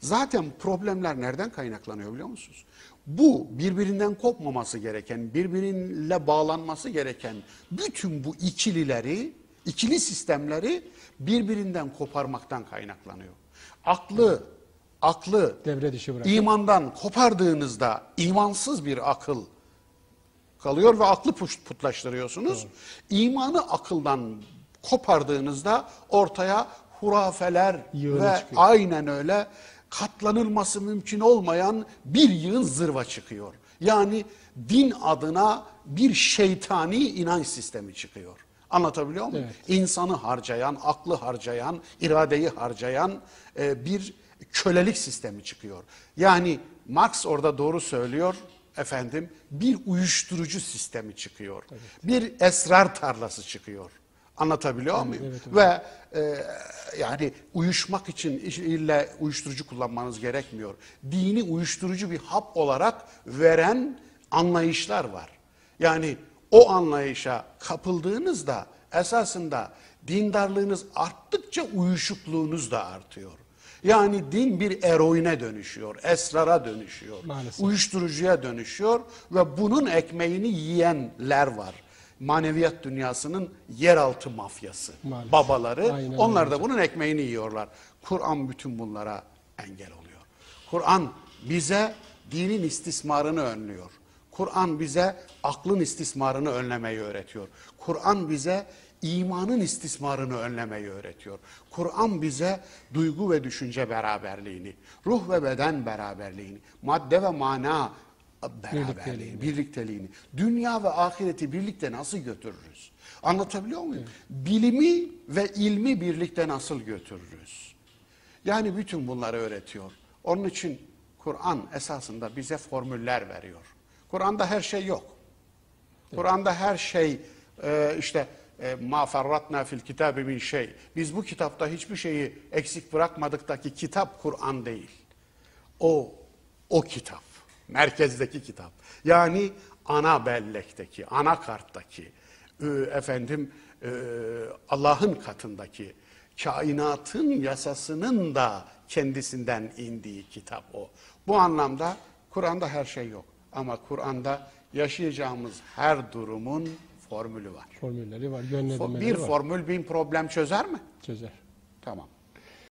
Zaten problemler nereden kaynaklanıyor biliyor musunuz? Bu birbirinden kopmaması gereken, birbiriyle bağlanması gereken bütün bu ikilileri, ikili sistemleri birbirinden koparmaktan kaynaklanıyor. Aklı, aklı Devre dışı bırak. imandan kopardığınızda imansız bir akıl kalıyor ve aklı putlaştırıyorsunuz. İmanı akıldan kopardığınızda ortaya hurafeler Yığını ve çıkıyor. aynen öyle katlanılması mümkün olmayan bir yığın zırva çıkıyor. Yani din adına bir şeytani inanç sistemi çıkıyor. Anlatabiliyor muyum? Evet. İnsanı harcayan, aklı harcayan, iradeyi harcayan e, bir kölelik sistemi çıkıyor. Yani Marx orada doğru söylüyor efendim bir uyuşturucu sistemi çıkıyor. Bir esrar tarlası çıkıyor. Anlatabiliyor muyum? evet, Ve e, yani uyuşmak için illa uyuşturucu kullanmanız gerekmiyor. Dini uyuşturucu bir hap olarak veren anlayışlar var. Yani o anlayışa kapıldığınızda esasında dindarlığınız arttıkça uyuşukluğunuz da artıyor. Yani din bir eroine dönüşüyor, esrara dönüşüyor, Maalesef. uyuşturucuya dönüşüyor ve bunun ekmeğini yiyenler var. Maneviyat dünyasının yeraltı mafyası, Maalesef. babaları Aynen onlar öyle da bunun ekmeğini yiyorlar. Kur'an bütün bunlara engel oluyor. Kur'an bize dinin istismarını önlüyor. Kur'an bize aklın istismarını önlemeyi öğretiyor. Kur'an bize imanın istismarını önlemeyi öğretiyor. Kur'an bize duygu ve düşünce beraberliğini, ruh ve beden beraberliğini, madde ve mana beraberliğini, Birlikteliğini. dünya ve ahireti birlikte nasıl götürürüz? Anlatabiliyor muyum? Bilimi ve ilmi birlikte nasıl götürürüz? Yani bütün bunları öğretiyor. Onun için Kur'an esasında bize formüller veriyor. Kur'an'da her şey yok. Kur'an'da her şey e, işte e, ma ferratna fil kitabi min şey. Biz bu kitapta hiçbir şeyi eksik bırakmadıktaki kitap Kur'an değil. O o kitap. Merkezdeki kitap. Yani ana bellekteki, ana karttaki, e, efendim e, Allah'ın katındaki, kainatın yasasının da kendisinden indiği kitap o. Bu anlamda Kur'an'da her şey yok. Ama Kur'an'da yaşayacağımız her durumun formülü var. Formülleri var, yönlendirmeleri Bir var. formül bin problem çözer mi? Çözer. Tamam.